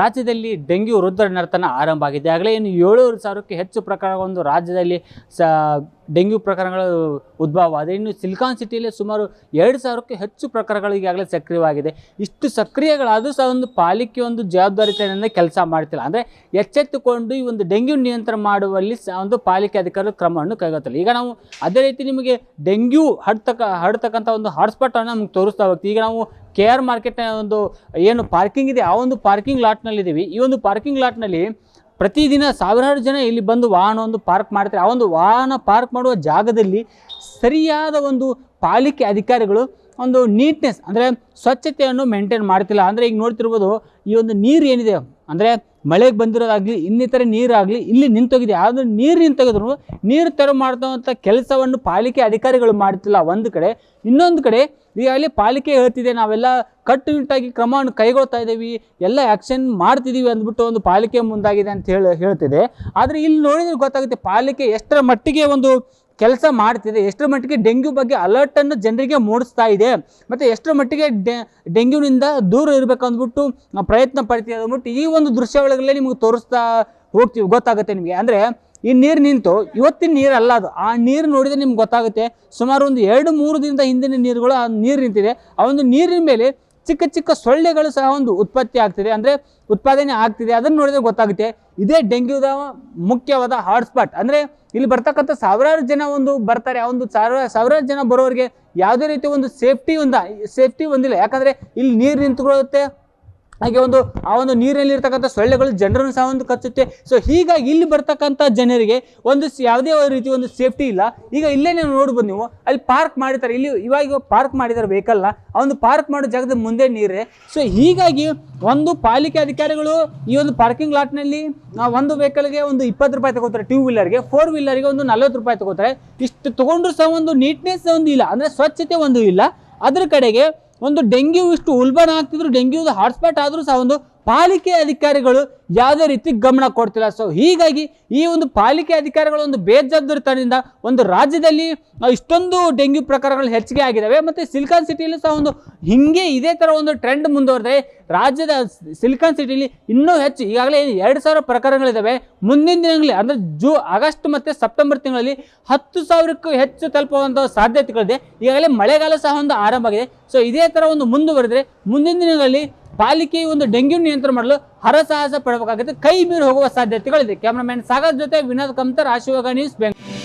ರಾಜ್ಯದಲ್ಲಿ ಡೆಂಗ್ಯೂ ರುದ್ರ ನರ್ತನ ಆರಂಭ ಆಗಿದೆ. ಆಗಲೇ ಇನ್ನು ಏಳೂರು ಸಾವಿರಕ್ಕೆ ಹೆಚ್ಚು ಪ್ರಕರಣಗಳೊಂದು ರಾಜ್ಯದಲ್ಲಿ ಸ, ಡೆಂಗ್ಯೂ ಪ್ರಕರಣಗಳು ಉದ್ಭವ ಆದರೆ ಇನ್ನು ಸಿಲಿಕಾನ್ ಸಿಟಿಯಲ್ಲಿ ಸುಮಾರು ಎರಡು ಸಾವಿರಕ್ಕೆ ಹೆಚ್ಚು ಪ್ರಕರಣಗಳು ಈಗಾಗಲೇ ಸಕ್ರಿಯವಾಗಿದೆ. ಇಷ್ಟು ಸಕ್ರಿಯಗಳಾದರೂ ಸಹ ಒಂದು ಪಾಲಿಕೆ ಒಂದು ಜವಾಬ್ದಾರಿತನದಿಂದ ಕೆಲಸ ಮಾಡ್ತಿಲ್ಲ. ಅಂದರೆ ಎಚ್ಚೆತ್ತುಕೊಂಡು ಈ ಒಂದು ಡೆಂಗ್ಯೂ ನಿಯಂತ್ರಣ ಮಾಡುವಲ್ಲಿ ಸಹ ಒಂದು ಪಾಲಿಕೆ ಅಧಿಕಾರಿಗಳು ಕ್ರಮವನ್ನು ಕೈಗೊಳ್ಳುತ್ತಿಲ್ಲ ಈಗ ನಾವು ಅದೇ ರೀತಿ ನಿಮಗೆ ಡೆಂಗ್ಯೂ ಹಡ್ತಕ್ಕ ಹರಡ್ತಕ್ಕಂಥ ಒಂದು ಹಾಟ್ಸ್ಪಾಟನ್ನು ನಮ್ಗೆ ತೋರಿಸ್ತಾ ಹೋಗ್ತೀವಿ. ಈಗ ನಾವು ಕೆ ಆರ್ ಮಾರ್ಕೆಟ್ನ ಒಂದು ಏನು ಪಾರ್ಕಿಂಗ್ ಇದೆ, ಆ ಒಂದು ಪಾರ್ಕಿಂಗ್ ಲಾಟ್ನಲ್ಲಿದ್ದೀವಿ ಈ ಒಂದು ಪಾರ್ಕಿಂಗ್ ಲಾಟ್ನಲ್ಲಿ ಪ್ರತಿದಿನ ಸಾವಿರಾರು ಜನ ಇಲ್ಲಿ ಬಂದು ವಾಹನ ಒಂದು ಪಾರ್ಕ್ ಮಾಡ್ತಾರೆ. ಆ ಒಂದು ವಾಹನ ಪಾರ್ಕ್ ಮಾಡುವ ಜಾಗದಲ್ಲಿ ಸರಿಯಾದ ಒಂದು ಪಾಲಿಕೆ ಅಧಿಕಾರಿಗಳು ಒಂದು ನೀಟ್ನೆಸ್ ಅಂದರೆ ಸ್ವಚ್ಛತೆಯನ್ನು ಮೇಂಟೈನ್ ಮಾಡ್ತಿಲ್ಲ. ಅಂದರೆ ಈಗ ನೋಡ್ತಿರ್ಬೋದು, ಈ ಒಂದು ನೀರು ಏನಿದೆ ಅಂದರೆ ಮಳೆಗೆ ಬಂದಿರೋದಾಗಲಿ, ಇನ್ನಿತರೆ ನೀರಾಗಲಿ, ಇಲ್ಲಿ ನಿಂತೋಗಿದೆ. ಆದರೂ ನೀರು ನಿಂತೋಗಿದ್ರು, ನೀರು ತೆರವು ಮಾಡ್ತಕ್ಕಂಥ ಕೆಲಸವನ್ನು ಪಾಲಿಕೆ ಅಧಿಕಾರಿಗಳು ಮಾಡ್ತಿಲ್ಲ. ಒಂದು ಕಡೆ, ಇನ್ನೊಂದು ಕಡೆ ಈಗಾಗಲೇ ಪಾಲಿಕೆ ಹೇಳ್ತಿದೆ, ನಾವೆಲ್ಲ ಕಟ್ಟುನಿಟ್ಟಾಗಿ ಕ್ರಮವನ್ನು ಕೈಗೊಳ್ತಾ ಇದ್ದೀವಿ, ಎಲ್ಲ ಆ್ಯಕ್ಷನ್ ಮಾಡ್ತಿದ್ದೀವಿ ಅಂದ್ಬಿಟ್ಟು ಒಂದು ಪಾಲಿಕೆ ಮುಂದಾಗಿದೆ ಅಂತ ಹೇಳಿ, ಹೇಳ್ತಿದೆ. ಆದರೆ ಇಲ್ಲಿ ನೋಡಿದ್ರೆ ಗೊತ್ತಾಗುತ್ತೆ, ಪಾಲಿಕೆ ಎಷ್ಟರ ಮಟ್ಟಿಗೆ ಒಂದು ಕೆಲಸ ಮಾಡ್ತಿದೆ. ಎಷ್ಟರ ಮಟ್ಟಿಗೆ ಡೆಂಗ್ಯೂ ಬಗ್ಗೆ ಅಲರ್ಟನ್ನು ಜನರಿಗೆ ಮೂಡಿಸ್ತಾ ಇದೆ. ಮತ್ತು ಎಷ್ಟರ ಮಟ್ಟಿಗೆ ಡೆಂಗ್ಯೂನಿಂದ ದೂರ ಇರಬೇಕು ಅಂದ್ಬಿಟ್ಟು ಪ್ರಯತ್ನ ಪಡ್ತೀವಿ ಅಂದ್ಬಿಟ್ಟು ಈ ಒಂದು ದೃಶ್ಯಗಳಲ್ಲೇ ನಿಮಗೆ ತೋರಿಸ್ತಾ ಹೋಗ್ತೀವಿ. ಗೊತ್ತಾಗುತ್ತೆ ನಿಮಗೆ. ಅಂದರೆ ಈ ನೀರು ನಿಂತು, ಇವತ್ತಿನ ನೀರಲ್ಲ ಅದು. ಆ ನೀರು ನೋಡಿದರೆ ನಿಮ್ಗೆ ಗೊತ್ತಾಗುತ್ತೆ. ಸುಮಾರು ಒಂದು ಎರಡು ಮೂರು ದಿನದ ಹಿಂದಿನ ನೀರುಗಳು ಆ ನೀರು ನಿಂತಿದೆ. ಆ ಒಂದು ನೀರಿನ ಮೇಲೆ ಚಿಕ್ಕ ಚಿಕ್ಕ ಸೊಳ್ಳೆಗಳು ಸಹ ಒಂದು ಉತ್ಪತ್ತಿ ಆಗ್ತಿದೆ. ಅಂದರೆ ಉತ್ಪಾದನೆ ಆಗ್ತಿದೆ. ಅದನ್ನು ನೋಡಿದ್ರೆ ಗೊತ್ತಾಗುತ್ತೆ. ಇದೇ ಡೆಂಗ್ಯೂದ ಮುಖ್ಯವಾದ ಹಾಟ್ಸ್ಪಾಟ್ ಅಂದರೆ ಇಲ್ಲಿ ಬರ್ತಕ್ಕಂಥ ಸಾವಿರಾರು ಜನ ಒಂದು ಬರ್ತಾರೆ. ಆ ಒಂದು ಸಾವಿರ, ಸಾವಿರಾರು ಜನ ಬರೋರಿಗೆ ಯಾವುದೇ ರೀತಿ ಒಂದು ಸೇಫ್ಟಿ ಒಂದ ಸೇಫ್ಟಿ ಒಂದಿಲ್ಲ. ಯಾಕಂದರೆ ಇಲ್ಲಿ ನೀರು ನಿಂತುಕೊಳ್ಳುತ್ತೆ ಹಾಗೆ ಒಂದು, ಆ ಒಂದು ನೀರಿನಲ್ಲಿ ಇರ್ತಕ್ಕಂಥ ಸೊಳ್ಳೆಗಳು ಜನರನ್ನು ಸಹ ಒಂದು ಕಚ್ಚುತ್ತೆ. ಸೊ ಹೀಗಾಗಿ ಇಲ್ಲಿ ಬರ್ತಕ್ಕಂಥ ಜನರಿಗೆ ಒಂದು ಯಾವುದೇ ರೀತಿ ಒಂದು ಸೇಫ್ಟಿ ಇಲ್ಲ. ಈಗ ಇಲ್ಲೇ ನೀವು ನೋಡ್ಬೋದು ನೀವು, ಅಲ್ಲಿ ಪಾರ್ಕ್ ಮಾಡಿದ್ದಾರೆ. ಇಲ್ಲಿ ಇವಾಗ ಪಾರ್ಕ್ ಮಾಡಿದ್ದಾರೆ ವೆಹಿಕಲ್ನ ಆ ಒಂದು ಪಾರ್ಕ್ ಮಾಡೋ ಜಾಗದ ಮುಂದೆ ನೀರೇ. ಸೊ ಹೀಗಾಗಿ ಒಂದು ಪಾಲಿಕೆ ಅಧಿಕಾರಿಗಳು ಈ ಒಂದು ಪಾರ್ಕಿಂಗ್ ಲಾಟ್ನಲ್ಲಿ ಒಂದು ವೆಹಿಕಲ್ಗೆ ಒಂದು ಇಪ್ಪತ್ತು ರೂಪಾಯಿ ತಗೋತಾರೆ. ಟೂ ವೀಲರ್ಗೆ ಫೋರ್ ವೀಲರ್ಗೆ ಒಂದು ನಲ್ವತ್ತು ರೂಪಾಯಿ ತಗೋತಾರೆ. ಇಷ್ಟು ತಗೊಂಡ್ರು ಸಹ ಒಂದು ನೀಟ್ನೆಸ್ ಒಂದು ಇಲ್ಲ. ಅಂದರೆ ಸ್ವಚ್ಛತೆ ಒಂದು ಇಲ್ಲ. ಅದ್ರ ಕಡೆಗೆ ಒಂದು ಡೆಂಗ್ಯೂ ಇಷ್ಟು ಉಲ್ಬಣ ಆಗ್ತಿದ್ರು ಡೆಂಗ್ಯೂದು ಹಾಟ್ಸ್ಪಾಟ್ ಆದರೂ ಸಹ ಒಂದು ಪಾಲಿಕೆ ಅಧಿಕಾರಿಗಳು ಯಾವುದೇ ರೀತಿ ಗಮನ ಕೊಡ್ತಿಲ್ಲ. ಸೊ ಹೀಗಾಗಿ ಈ ಒಂದು ಪಾಲಿಕೆ ಅಧಿಕಾರಿಗಳ ಒಂದು ಬೇಜವಾಬ್ದಾರಿತನದಿಂದ ಒಂದು ರಾಜ್ಯದಲ್ಲಿ ಇಷ್ಟೊಂದು ಡೆಂಗ್ಯೂ ಪ್ರಕರಣಗಳು ಹೆಚ್ಚಿಗೆ ಆಗಿದ್ದಾವೆ ಮತ್ತು ಸಿಲಿಕಾನ್ ಸಿಟಿಯಲ್ಲೂ ಸಹ ಒಂದು ಹಿಂಗೆ ಇದೇ ಥರ ಒಂದು ಟ್ರೆಂಡ್ ಮುಂದುವರೆದರೆ ರಾಜ್ಯದ ಸಿಲಿಕಾನ್ ಸಿಟಿಯಲ್ಲಿ ಇನ್ನೂ ಹೆಚ್ಚು, ಈಗಾಗಲೇ ಎರಡು ಸಾವಿರ ಪ್ರಕರಣಗಳಿದ್ದಾವೆ ಮುಂದಿನ ದಿನಗಳಲ್ಲಿ, ಅಂದರೆ ಜೂ, ಆಗಸ್ಟ್ ಮತ್ತು ಸೆಪ್ಟೆಂಬರ್ ತಿಂಗಳಲ್ಲಿ ಹತ್ತು ಸಾವಿರಕ್ಕೂ ಹೆಚ್ಚು ತಲುಪುವಂಥ ಸಾಧ್ಯತೆಗಳಿದೆ. ಈಗಾಗಲೇ ಮಳೆಗಾಲ ಸಹ ಒಂದು ಆರಂಭ ಆಗಿದೆ. ಸೊ ಇದೇ ಥರ ಒಂದು ಮುಂದುವರೆದರೆ ಮುಂದಿನ ದಿನಗಳಲ್ಲಿ ಪಾಲಿಕೆ ಒಂದು ಡೆಂಗ್ಯೂ ನಿಯಂತ್ರಣ ಮಾಡಲು ಹರಸಾಹಸ ಪಡಬೇಕಾಗುತ್ತೆ. ಕೈ ಮೀರಿ ಹೋಗುವ ಸಾಧ್ಯತೆಗಳಿದೆ. ಕ್ಯಾಮ್ರಾಮನ್ ಸಾಗರ್ ಜೊತೆ ವಿನೋದ್ ಕಮ್ತರ್ ಆಶೀರ್ವಾದ ನ್ಯೂಸ್ ಬೆಂಗಳೂರು